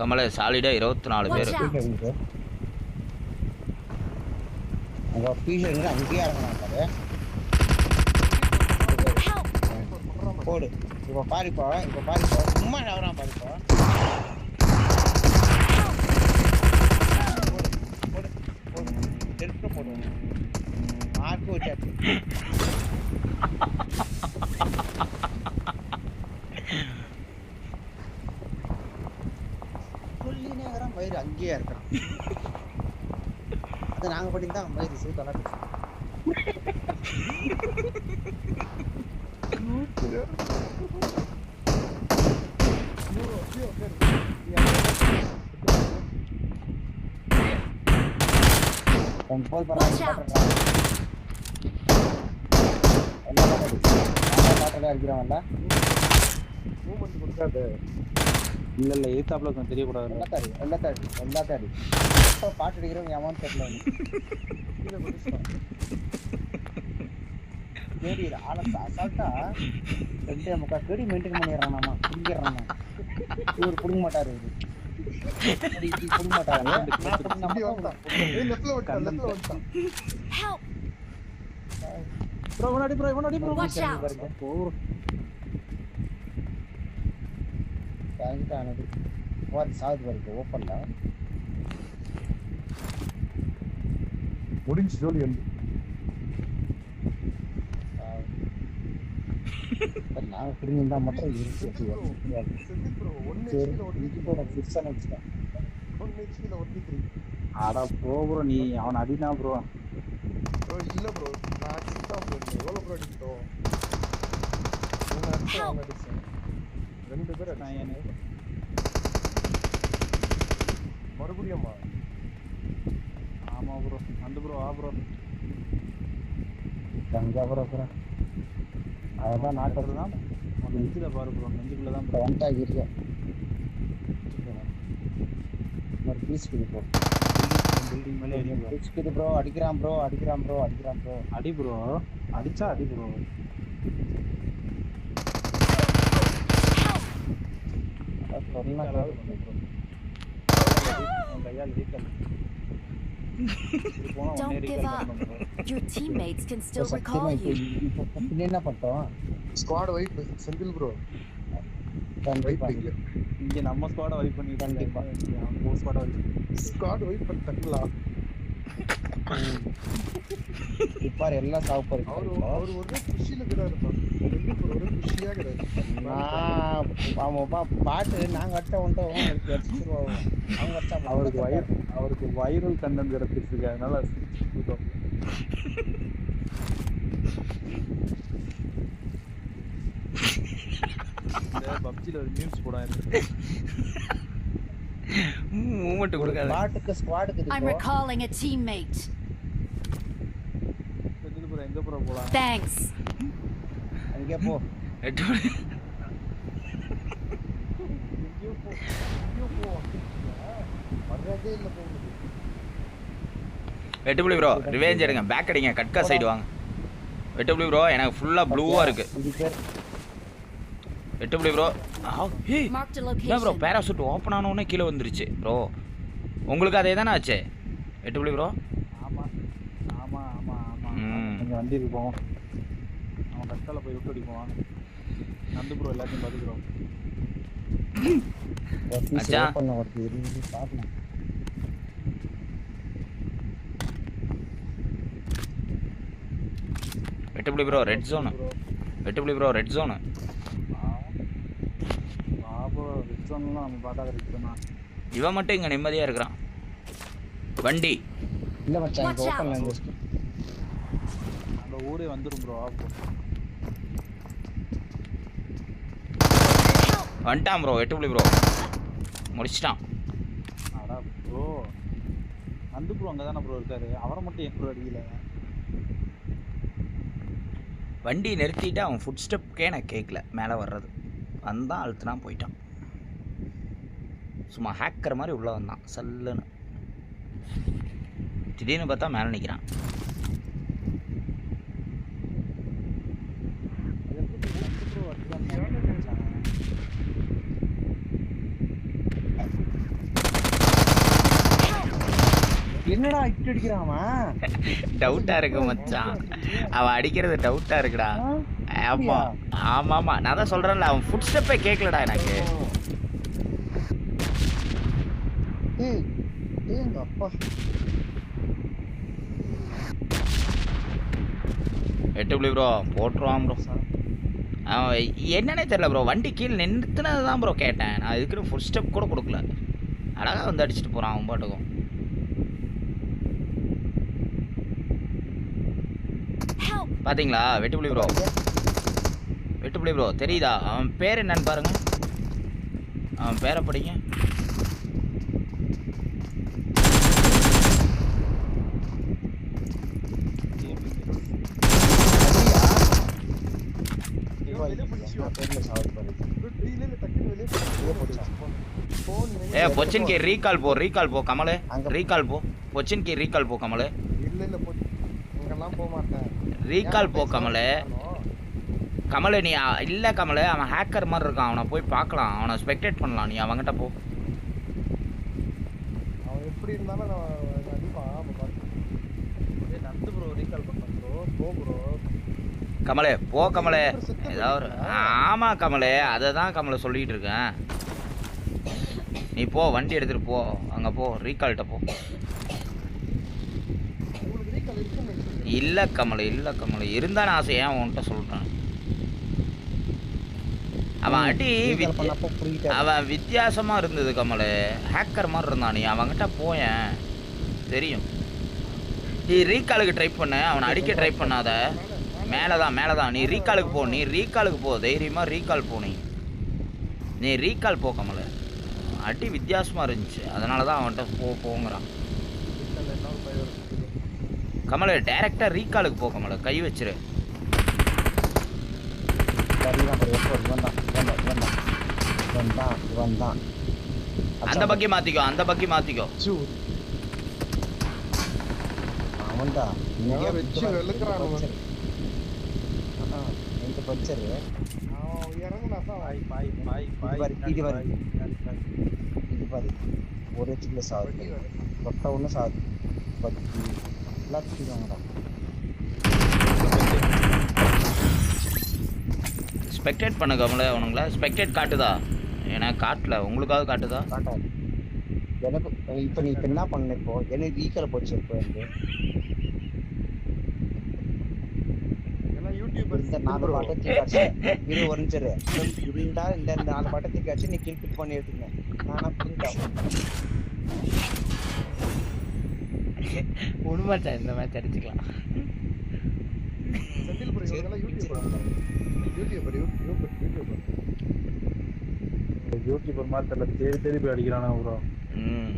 கமல சாலிடாக இருபத்தி நாலு பேர்! போடு. இப்போ பாருப்பா இப்போ பாருப்பா சும்மா நவரான் பாருப்பா போடு போடு இருக்கிறான் மயிறு அங்கேயே இருக்கிறான். அது நாங்க பண்ணி தான் மயிறு பேசுறோம் போய் Watch out. அடிக்கிறான்ல மூமெண்ட் கொடுக்காது. இல்ல இல்ல எதிர்த்தாப்புல கொஞ்சம் தெரியக்கூடாது எல்லாத்தாடி எல்லாத்தாடி எல்லாத்தாடி இப்போ பாட்டு அடிக்கிறவங்க எவன் தெரியல கேடி ஆளை அசால்ட்டா ரெண்டே முக்கா கேடி மெயின்டைன் பண்ணிடுறான் நாம பிடிக்கிறான் இவர் பிடிக்க மாட்டாரு இப்படி பிடிக்க மாட்டாரு. நான் பிடிக்க நம்ம தான் ஏய் லெஃப்ட்ல வந்துட்டான் லெஃப்ட்ல வந்துட்டான் Help! ப்ரோ இவனடி ப்ரோ இவனடி ப்ரோ Watch out. தாங்கிட்டானது வாரி சாது பாருங்க ஓப்பன்ல முடிஞ்சு ஜோலி வந்து. நாங்கள் பிடிங்கிருந்தா மட்டும் இருக்கு ப்ரோ ஃபிக்ஸாக நினச்சிட்டேன் ஒன்னு ஹெச்ல ஒட்டி த்ரீ அட போ ப்ரோ நீ அவன் அடினா ப்ரோ ப்ரோ இல்ல ப்ரோ நான் ப்ரோ எவ்வளவு ப்ரோ உங்க அடிச்சு அவங்க அடிச்சேன் ரெண்டு பேர் எனக்கு- மறுபடியும்மா ஆமா ப்ரோ வந்து ப்ரோ ஆ ப்ரோ கங்கா ப்ரோ அதுதான் நாட்டது தான் நெஞ்சில பாரு ப்ரோ நெஞ்சுக்குள்ள தான் ப்ரோ வந்துட்டாங்க இருக்கேன் ஒரு பீஸ் குடி ப்ரோ பில்டிங் மேலே அடி ப்ரோ பீஸ் குடி ப்ரோ அடிக்கிறான் ப்ரோ அடிக்கிறான் ப்ரோ அடிக்கிறான் ப்ரோ அடி ப்ரோ அடிச்சா அடி bro Don't உடனே give ரீகால் up. பண்ணணும் bro. Your teammates can still சத்தியமா recall இப்போ you. இப்போ பின்ன என்ன பண்ணிட்டோம் ஸ்குவாட் வைப் செந்தில் ப்ரோ கண்டிப்பா வைப் இங்க இங்க நம்ம ஸ்குவாட வைப் பண்ணிட்டு கண்டிப்பா. அவங்க ஸ்குவாட வைப் ஸ்குவாட் வைப் பண்ணிட்டாங்களா இப்பாரு எல்லாம் சாவு அவரு ஒரே குஷியில இருக்கிறாரு ஒரே குஷியா இருக்கிறாரு நான் அவன் பா- பாட்டு நாங்க அட்ட அவங்களுக்கு அடிச்சிருவோம். அவங்க அவருக்கு வயிறு அவருக்கு வைரல் கிடைச்சிட்டு இருக்கு அதனால. இந்த பப்ஜில ஒரு நியூஸ் போட இருக்கு மூமெண்ட் கொடுக்காத பாட்டுக்கு ஸ்குவாடுக்கு I'm recalling a teammate. Bro போலாம் Thanks. அங்கே போ. எட்டு மணி. வெட்டுப்புலி ப்ரோ ரிவேஞ்ச் எடுங்க. பேக் அடிங்க. கட்கா சைடு வாங்க. வெட்டுப்புலி ப்ரோ எனக்கு ஃபுல்லாக ப்ளூவாக இருக்கு. அஞ்சு பேர் வெட்டுப்புலி ப்ரோ. பேராசூட் ஓப்பன் ஆனோடனே கீழே வந்துருச்சு. ப்ரோ உங்களுக்கு அதே தானே ஆச்சு வெட்டுப்புலி ப்ரோ ம். நீங்க வண்டி இருப்போம் அவன் கஷ்டால போய் விட்டு அடிப்போம் நந்து ப்ரோ எல்லாத்தையும் பார்க்கலாம் வெட்டுப்புலி ப்ரோ ரெட் ஜோனு வெட்டுப்புலி ப்ரோ ரெட் ஜோனு இவன் மட்டும் இங்கே நிம்மதியாக இருக்கிறான். வண்டி. இல்ல மச்சான் இங்க Watch out. ஓப்பன்ல இருந்து அந்த ஊரே வந்துரும் ப்ரோ ஆப்பு வந்துட்டான் ப்ரோ வெட்டுப்புலி ப்ரோ முடிச்சிட்டான். அடா ப்ரோ நந்து ப்ரோ அங்கே தானே ப்ரோ இருக்காரு. அவரை மட்டும் ஏன் ப்ரோ அடிக்கல. வண்டி நிறுத்திட்டு அவன் ஃபுட் ஸ்டெப்க்கே நான் கேட்கல மேலே வர்றது. வந்தான் அழுத்துனா போயிட்டான். சும்மா ஹேக்கர் மாதிரி உள்ளே வந்தான். சல்லுன்னு. திடீர்னு பார்த்தா மேலே நிற்கிறான் அது எப்படி நந்து ப்ரோ அடிக்காம என்னடா இட்டு அடிக்கிறான் அவன்? டவுட்டா இருக்கு மச்சான். அவன் அடிக்கிறது டவுட்டா இருக்குடா? ஆமா. ஆமா ஆமா நான் தான் சொல்றேன்ல அவன் ஃபுட் ஸ்டெப்பே கேட்கலடா எனக்கு ஏய் ஏய் எங்க அப்பா. எட்டு புள்ளி ப்ரோ போட்டுருவான் ப்ரோ என்னன்னே தெரியல ப்ரோ வண்டி கீழே நிறுத்தினது தான் ப்ரோ கேட்டேன். நான் இதுக்குன்னு ஃபுட் ஸ்டெப் கூட கொடுக்கல. அழகா வந்து அடிச்சிட்டு போறான் அவன் பாட்டுக்கும். Help! பாத்தீங்களா வெட்டுப்புலி ப்ரோ வெட்டுப்புலி ப்ரோ தெரியுதா? அவன் பேர் என்னன்னு பாருங்க. அவன் பேரை படிங்க. ஏ பொச்சின் கே ரீகால் போ ரீகால் போ கமலே. அங்க- ரீகால் போ. பொச்சின் கே ரீகால் போ கமலே. இல்ல இல்ல போ அங்கெல்லாம் போக மாட்டேன். ரீகால் போ கமலே. கமலே நீ இல்ல கமலே அவன் ஹேக்கர் மாதிரி இருக்கான். அவனை போய் பார்க்கலாம். அவனை ஸ்பெக்டேட் பண்ணலாம். நீ அவன்கிட்ட போ. அவன் எப்படி இருந்தாலும் கமலே போ கமலே. ஏதாவது ஒரு ஆமா கமலே. அதை தான் கமலை சொல்லிட்டு இருக்கேன். நீ போ வண்டி எடுத்துட்டு போ. அங்க போ. ரீகால்கிட்ட போ உங்களுக்கு ரீகால் இருக்குன்னு நினைக்கிறேன். இல்ல கமலை இல்ல கமலை. இருந்தா நான் ஆசை ஏன் உன்கிட்ட சொல்றேன். அவன் அடி. அவன் வித்தியாசமா இருந்தது கமலு. ஹேக்கர் மாதிரி இருந்தான் நீ. அவன்கிட்ட போயேன். தெரியும். நீ ரீகாலுக்கு ட்ரை பண்ண. அவனை அடிக்க ட்ரை பண்ணாத. மேலே தான் மேலே தான் நீ ரீகாலுக்கு போ. நீ ரீகாலுக்கு போ. தைரியமா ரீகால் போ நீ. நீ ரீகால் போ கமலு. அடி வித்தியாசமா இருந்துச்சு. அதனால தான் அவன்கிட்ட போ போங்கிறான் ரீகால் என்ன ஒரு ஃபைவ் வருஷம் கமலு டேரெக்டா ரீகாலுக்கு போ கமலு கை வச்சிரு. அந்த பக்கி மாத்திக்கோ அந்த பக்கி மாத்திக்கோ சூ, அவன் தான். நல்லா வச்சு வெளுக்குறான் அவன். ஆஹா, ரெண்டு பஞ்சரு. அவன் இறங்குனா தான் பாய் பாய் பாய் பாய் பாரு, இது பாரு. இது பாரு, ஒரு சில்ல சாவுது வண்டி வருது. எல்லாத்தையும் வாங்கடா ஸ்பெக்டேட் பண்ண கமல அவனுங்களா ஸ்பெக்டேட் காட்டுதா? எனக்கு காட்டல. உங்களுக்காவது காட்டுதா? காட்டாது. எனக்கு இப்ப நீ இப்ப என்ன பண்ண இப்போ? எனக்கு வீக்கல போச்சு இப்போ எனக்கு? ஏன்னா இந்த நாலு பாட்டை தூக்காச்சு இரு ஒரு நிமிஷம் இரு. இருந்தா இந்த நாலு பாட்டை தூக்காச்சு நீ கில் பிக் பண்ணி எடுத்துங்க நானா புரிஞ்சுட்டேன் உண்மைச்சா இந்த மேட்ச் அடிச்சுக்கலாம் யூடியூபர் மாதிரி தெரியல தேடி தேடி போய் அடிக்கிறானா ப்ரோ ம்.